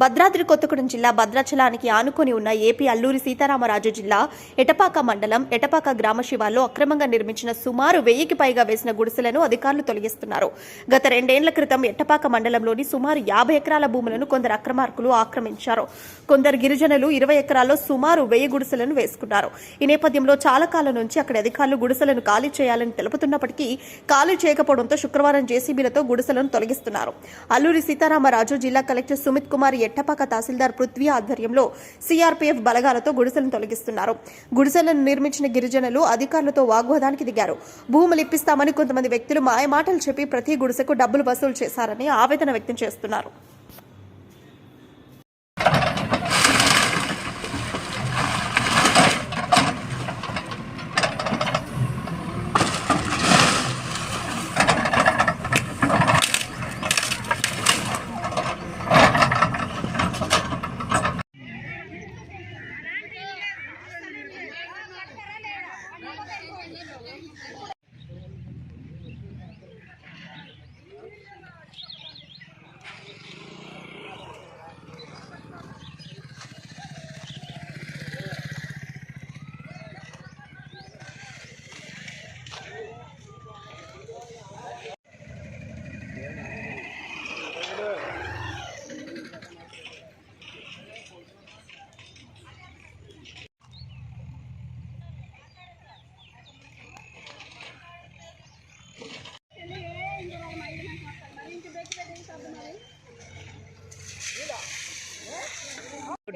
భద్రాద్రి కొత్తగూడెం జిల్లా భద్రాచలానికి ఆనుకొని ఉన్న ఏపీ అల్లూరి సీతారామరాజు జిల్లా ఎటపాక మండలం ఎటపాక గ్రామ శివార్లో అక్రమంగా నిర్మించిన సుమారు వెయ్యికి పైగా వేసిన గుడిసెలను అధికారులు తొలగిస్తున్నారు. గత రెండేళ్ళ క్రితం ఎట్టపాక మండలంలోని సుమారు యాభై ఎకరాల భూములను కొందరు అక్రమార్కులు ఆక్రమించారు. కొందరు గిరిజనులు ఇరవై ఎకరాల్లో సుమారు వెయ్యి గుడిసెలను వేసుకున్నారు. ఈ నేపథ్యంలో చాలా కాలం నుంచి అక్కడి అధికారులు గుడిసెలను ఖాళీ చేయాలని తెలుపుతున్నప్పటికీ ఖాళీ చేయకపోవడంతో శుక్రవారం జేసీబీలతో గుడిసెలను తొలగిస్తున్నారు. అల్లూరి సీతారామరాజు జిల్లా కలెక్టర్ సుమిత్ కుమార్ ఎట్టపాక తహసీల్దార్ పృథ్వీ ఆధ్వర్యంలో సీఆర్పీఎఫ్ బలగాలతో గుడిసెలను తొలగిస్తున్నారు. గుడిసెలను నిర్మించిన గిరిజనులు అధికారులతో వాగ్వాదానికి దిగారు. భూములు ఇప్పిస్తామని కొంతమంది వ్యక్తులు మాయమాటలు చెప్పి ప్రతి గుడిసెకు డబ్బులు వసూలు చేశారని ఆవేదన వ్యక్తం చేస్తున్నారు.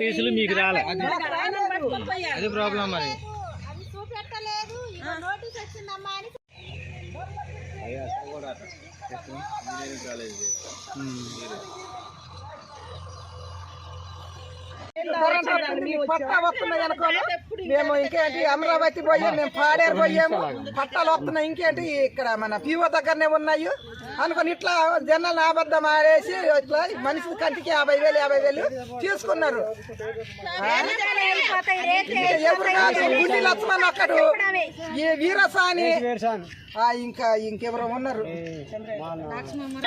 నోటీసులు మీకు రాలే. అది ప్రాబ్లం మరి. అది చూపెట్టలేదు. ఇక పట్టా వస్తున్నాయి అనుకోను మేము ఇంకేంటి అమరావతి పోయాం మేము పాడేరు పోయాము. పట్టాలు వస్తున్నాయి ఇంకేంటి ఇక్కడ మన పిఓ దగ్గరనే ఉన్నాయి. అనుకుని ఇట్లా జనాలు అబద్ధం ఆడేసి ఇట్లా మనిషి కంటికి యాభై వేలు యాభై వేలు తీసుకున్నారు. ఎవరు కాదు గుండి లక్ష్మణ్ ఒక్కడు. ఈ వీరసాని. ఆ, ఇంకా ఇంకెవరో ఉన్నారు.